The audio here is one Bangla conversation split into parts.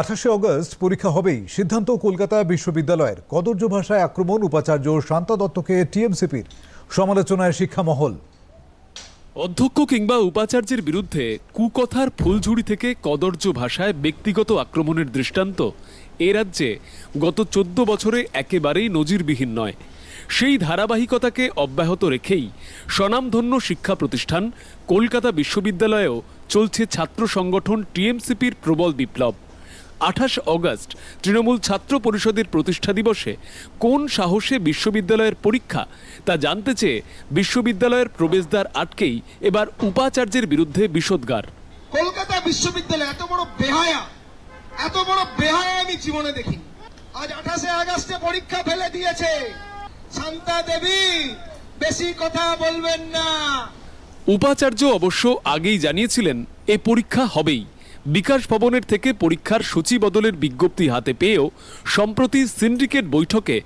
আঠাশে অগস্ট পরীক্ষা হবেই। সিদ্ধান্ত কলকাতা বিশ্ববিদ্যালয়ের। কদর্য ভাষায় আক্রমণ, উপাচার্য শান্তা দত্তকে টিএমসিপির। সমালোচনায় শিক্ষা মহল অধ্যক্ষ কিংবা উপাচার্যের বিরুদ্ধে কুকথার ফুলঝুড়ি থেকে কদর্য ভাষায় ব্যক্তিগত আক্রমণের দৃষ্টান্ত। এ রাজ্যে গত চোদ্দ বছরে একেবারেই নজিরবিহীন নয়। সেই ধারাবাহিকতাকে অব্যাহত রেখেই স্বনামধন্য শিক্ষা প্রতিষ্ঠান কলকাতা বিশ্ববিদ্যালয়েও চলছে ছাত্র সংগঠন টিএমসিপির প্রবল বিপ্লব। আঠাশ অগস্ট তৃণমূল ছাত্র পরিষদের প্রতিষ্ঠা দিবসে কোন সাহসে বিশ্ববিদ্যালয়ের পরীক্ষা তা জানতে চেয়ে বিশ্ববিদ্যালয়ের প্রবেশদ্বার আটকেই এবার উপাচার্যের বিরুদ্ধে বিষোদ্গার। কলকাতা বিশ্ববিদ্যালয় এত বড় বেহায়া এত বড় বেহায়া আমি জীবনে দেখিনি। আজ আঠাশে আগস্টে পরীক্ষা ফেলে দিয়েছে। শান্তা দেবী বেশি কথা বলবেন না। উপাচার্য অবশ্য আগেই জানিয়েছিলেন এ পরীক্ষা হবেই। বিকাশ ভবনের থেকে পরীক্ষার সূচি বদলের বিজ্ঞপ্তি হাতে পেয়েও সম্প্রতি সিন্ডিকেট বৈঠকে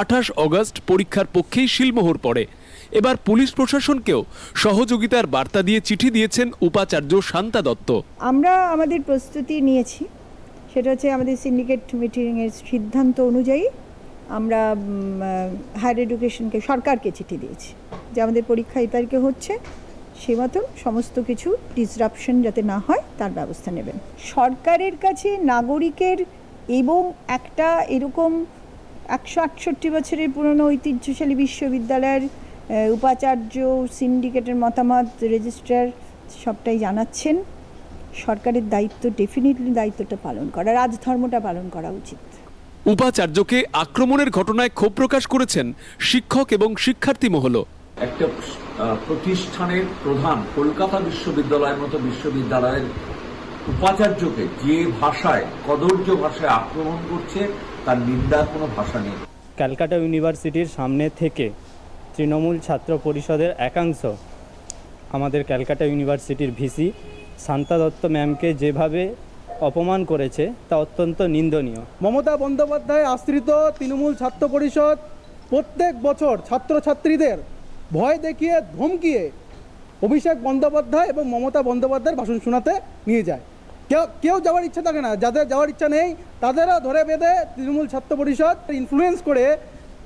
আঠাশ অগস্ট পরীক্ষার পক্ষেই শিলমোহর পড়ে। এবার পুলিশ প্রশাসনকেও সহযোগিতার বার্তা দিয়ে চিঠি দিয়েছেন উপাচার্য শান্তা দত্ত। আমরা আমাদের প্রস্তুতি নিয়েছি। সেটা হচ্ছে আমাদের সিন্ডিকেট মিটিংয়ের সিদ্ধান্ত অনুযায়ী আমরা হায়ার এডুকেশনকে, সরকারকে চিঠি দিয়েছি যে আমাদের পরীক্ষা এই তারিখে হচ্ছে। সে মতন সমস্ত কিছু ডিসরাপশন যাতে না হয় তার ব্যবস্থা নেবেন। সরকারের কাছে নাগরিকের এবং একটা এরকম একশো আটষট্টি বছরের পুরনো ঐতিহ্যশালী বিশ্ববিদ্যালয়ের উপাচার্য সিন্ডিকেটের মতামত রেজিস্ট্রার সবটাই জানাচ্ছেন। সরকারের দায়িত্ব ডেফিনেটলি দায়িত্বটা পালন করা রাজধর্মটা পালন করা উচিত। উপাচার্যকে আক্রমণের ঘটনায় ক্ষোভ প্রকাশ করেছেন শিক্ষক এবং শিক্ষার্থী মহল। একটা প্রতিষ্ঠানের প্রধান কলকাতা বিশ্ববিদ্যালয়ের মতো বিশ্ববিদ্যালয়ের উপাচার্যকে যে ভাষায় কদর্য ভাষায় আক্রমণ করছে তার নিন্দার কোনো ভাষা নেই। ক্যালকাটা ইউনিভার্সিটির সামনে থেকে তৃণমূল ছাত্র পরিষদের একাংশ আমাদের ক্যালকাটা ইউনিভার্সিটির ভিসি শান্তা দত্ত ম্যামকে যেভাবে অপমান করেছে তা অত্যন্ত নিন্দনীয়। মমতা বন্দ্যোপাধ্যায় আশ্রিত তৃণমূল ছাত্র পরিষদ প্রত্যেক বছর ছাত্রছাত্রীদের ভয় দেখিয়ে ধমকিয়ে অভিষেক বন্দ্যোপাধ্যায় এবং মমতা বন্দ্যোপাধ্যায়ের ভাষণ শোনাতে নিয়ে যায়। কেউ কেউ যাওয়ার ইচ্ছা থাকে না। যাদের যাওয়ার ইচ্ছা নেই তাদেরও ধরে বেঁধে তৃণমূল ছাত্র পরিষদ ইনফ্লুয়েন্স করে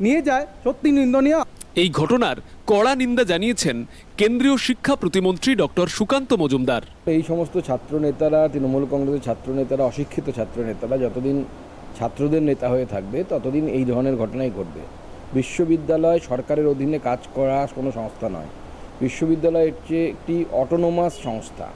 নিয়ে যায়। সত্যি নিন্দনীয়। এই ঘটনার কড়া নিন্দা জানিয়েছেন কেন্দ্রীয় শিক্ষা প্রতিমন্ত্রী ডক্টর সুকান্ত মজুমদার। এই সমস্ত ছাত্র নেতারা তৃণমূল কংগ্রেসের ছাত্র নেতারা অশিক্ষিত ছাত্র নেতারা যতদিন ছাত্রদের নেতা হয়ে থাকবে ততদিন এই ধরনের ঘটনাই ঘটবে। বিশ্ববিদ্যালয় সরকারের অধীনে কাজ করা কোনো সংস্থা নয়। বিশ্ববিদ্যালয় হচ্ছে একটি অটোনোমাস সংস্থা।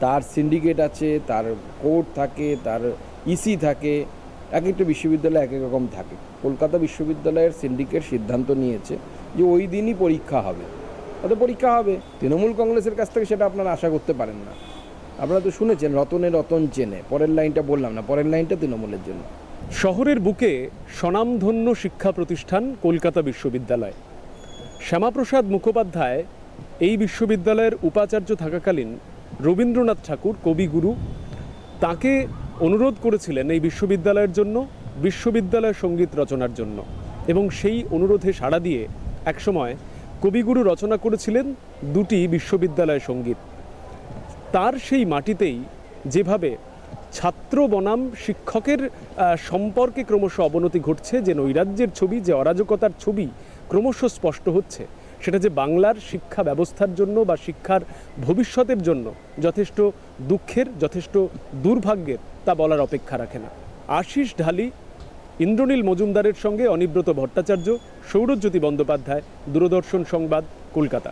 তার সিন্ডিকেট আছে, তার কোর্ট থাকে, তার ইসি থাকে, এক একটা বিশ্ববিদ্যালয় এক এক রকম থাকে। কলকাতা বিশ্ববিদ্যালয়ের সিন্ডিকেট সিদ্ধান্ত নিয়েছে যে ওই দিনই পরীক্ষা হবে। অত পরীক্ষা হবে? তৃণমূল কংগ্রেসের কাছ থেকে সেটা আপনারা আশা করতে পারেন না। আপনারা তো শুনেছেন, রতনে রতন চেনে, পরের লাইনটা বললাম না, পরের লাইনটা তৃণমূলের জন্য। শহরের বুকে স্বনামধন্য শিক্ষা প্রতিষ্ঠান কলকাতা বিশ্ববিদ্যালয়। শ্যামাপ্রসাদ মুখোপাধ্যায় এই বিশ্ববিদ্যালয়ের উপাচার্য থাকাকালীন রবীন্দ্রনাথ ঠাকুর কবিগুরু। তাকে অনুরোধ করেছিলেন এই বিশ্ববিদ্যালয়ের জন্য, বিশ্ববিদ্যালয় সংগীত রচনার জন্য এবং সেই অনুরোধে সাড়া দিয়ে একসময় কবিগুরু রচনা করেছিলেন দুটি বিশ্ববিদ্যালয় সংগীত। তার সেই মাটিতেই যেভাবে ছাত্র বনাম শিক্ষকের সম্পর্কে ক্রমশ অবনতি ঘটছে যে নৈরাজ্যের ছবি, যে অরাজকতার ছবি ক্রমশ স্পষ্ট হচ্ছে। সেটা যে বাংলার শিক্ষা ব্যবস্থার জন্য বা শিক্ষার ভবিষ্যতের জন্য যথেষ্ট দুঃখের, যথেষ্ট দুর্ভাগ্যের তা বলার অপেক্ষা রাখে না। আশিস ঢালি, ইন্দ্রনীল মজুমদারের সঙ্গে অনিব্রত ভট্টাচার্য, সৌরজ্যোতি বন্দ্যোপাধ্যায়, দূরদর্শন সংবাদ, কলকাতা।